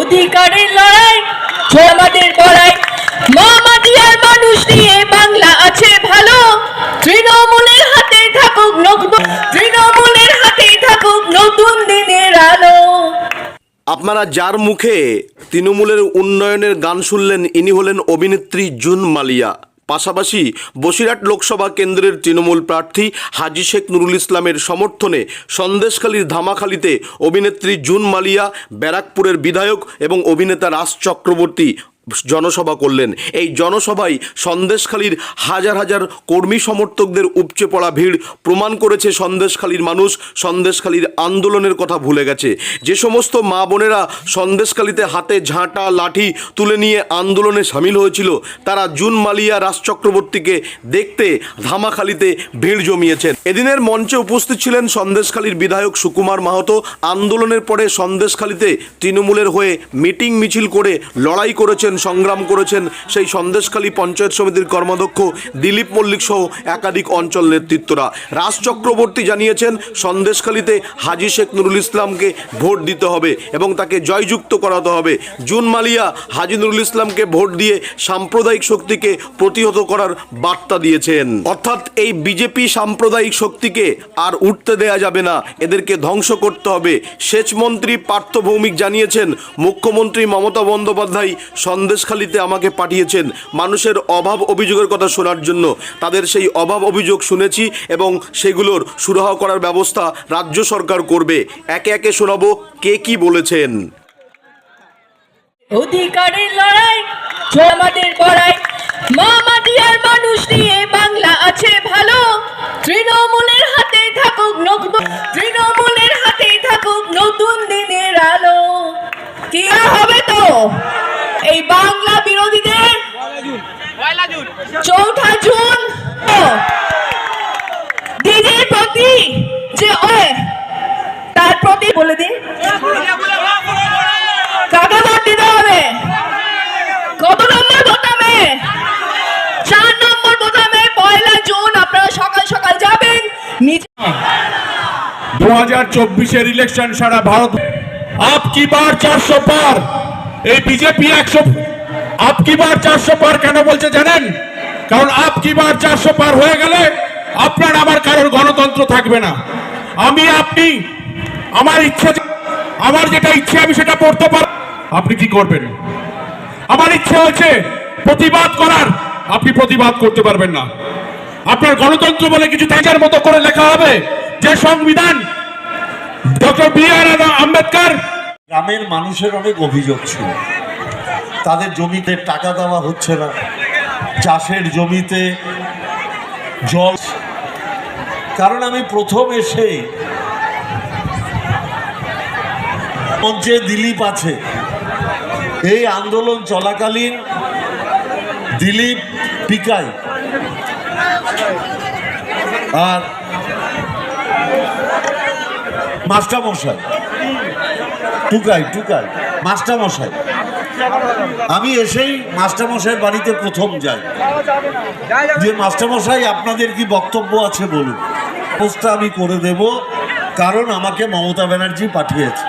অধিকারের লড়াই আমাদের লড়াই মামাদিয়ার মানুষ নিয়ে বাংলা আছে ভালো। তৃণমূলের হাতে থাকুক নতুন তৃণমূলের হাতে থাকুক নতুন দিনের আলো। আপনারা যার মুখে তৃণমূলের উন্নয়নের গান শুনলেন, ইনি হলেন অভিনেত্রী জুন মালিয়া। পাশাপাশি বসিরহাট লোকসভা কেন্দ্রের তৃণমূল প্রার্থী হাজি শেখ নুরুল ইসলামের সমর্থনে সন্দেশখালীর ধামাখালিতে অভিনেত্রী জুন মালিয়া, ব্যারাকপুরের বিধায়ক এবং অভিনেতা রাজ চক্রবর্তী জনসভা করলেন। এই জনসভায় সন্দেশখালীর হাজার হাজার কর্মী সমর্থকদের উপচে পড়া ভিড় প্রমাণ করেছে সন্দেশখালীর মানুষ। সন্দেশখালীর আন্দোলনের কথা ভুলে গেছে। যে সমস্ত মা বোনেরা সন্দেশখালীতে হাতে ঝাঁটা, লাঠি তুলে নিয়ে আন্দোলনে সামিল হয়েছিল, তারা জুন মালিয়া রাজ চক্রবর্তীকে দেখতে ধামাখালীতে ভিড় জমিয়েছেন। এদিনের মঞ্চে উপস্থিত ছিলেন সন্দেশখালীর বিধায়ক সুকুমার মাহাতো। আন্দোলনের পরে সন্দেশখালীতে তৃণমূলের হয়ে মিটিং মিছিল করে লড়াই করেছেন সংগ্রাম করেছেন সেই সন্দেশখালী পঞ্চায়েত সমিতির কর্মাধ্যক্ষ দিলীপ মল্লিক সহ একাধিক অঞ্চল নেতৃত্বরা। রাজ চক্রবর্তী জানিয়েছেন, সন্দেশখালীতে হাজি শেখ নুরুল ইসলামকে ভোট দিতে হবে এবং তাকে জয়যুক্ত করাতে হবে। জুন মালিয়া হাজি নুরুল ইসলামকে ভোট দিয়ে সাম্প্রদায়িক শক্তিকে প্রতিহত করার বার্তা দিয়েছেন। অর্থাৎ এই বিজেপি সাম্প্রদায়িক শক্তিকে আর উঠতে দেয়া যাবে না, এদেরকে ধ্বংস করতে হবে। সেচমন্ত্রী পার্থ ভৌমিক জানিয়েছেন, মুখ্যমন্ত্রী মমতা বন্দ্যোপাধ্যায় সন্দেশখালীতে আমাকে পাঠিয়েছেন। মানুষের অভাব অভিযোগের কথা শোনার জন্য তাদের সেই অভাব অভিযোগ শুনেছি এবং সেগুলোর সুরাহা করার ব্যবস্থা রাজ্য সরকার করবে। একে একে শোনাবো কে কি বলেছেন। অধিকারের লড়াই আমাদের বড়াই মামাদিয়ার মানুষ নিয়ে বাংলা আছে ভালো। তৃণমূলের হাতে থাকুক তৃণমূলের হাতে থাকুক নতুন দিনের আলো। কি হবে তো? এই বাংলা বিরোধীদের চৌঠা জুন দিদির প্রতি যে তার প্রতি বলে দিন। কাকে ভোট দিতে হবে। কত নম্বর বোতামে? চার নম্বর বোতামে পয়লা জুন, আপনারা সকাল সকাল যাবেন। নিজ দু হাজার চব্বিশের ইলেকশন সারা ভারত আপ কি বার চারশো পার? এই বিজেপি একশো, আপ কি বার চারশো পার কেন বলছে জানেন? কারণ আপ কি বার চারশো পার হয়ে গেলে আপনার আমার কারোর গণতন্ত্র থাকবে না। আমি, আপনি, আমার ইচ্ছে আমার যেটা ইচ্ছে, আমি সেটা পড়তে পার আপনি কি করবেন? আমার ইচ্ছে হয়েছে প্রতিবাদ করার। আপনি প্রতিবাদ করতে পারবেন না। আপনার গণতন্ত্র বলে কিছু থাকার মতো করে লেখা হবে। যে সংবিধান ডক্টর বি আর আম্বেদকর গ্রামের মানুষের অনেক অভিযোগ ছিল। তাদের জমিতে টাকা দেওয়া হচ্ছে না। চাষের জমিতে জল কারণ আমি প্রথম এসে মঞ্চে দিলীপ আছে। এই আন্দোলন চলাকালীন দিলীপ পিকাই আর মাস্টারমশাই। টুকাই টুকাই মাস্টারমশাই, আমি এসেই মাস্টারমশাইয়ের বাড়িতে প্রথম যাই। যে মাস্টারমশাই, আপনাদের কি বক্তব্য আছে বলুন? পোস্টটা আমি করে দেব, কারণ আমাকে মমতা ব্যানার্জি পাঠিয়েছে।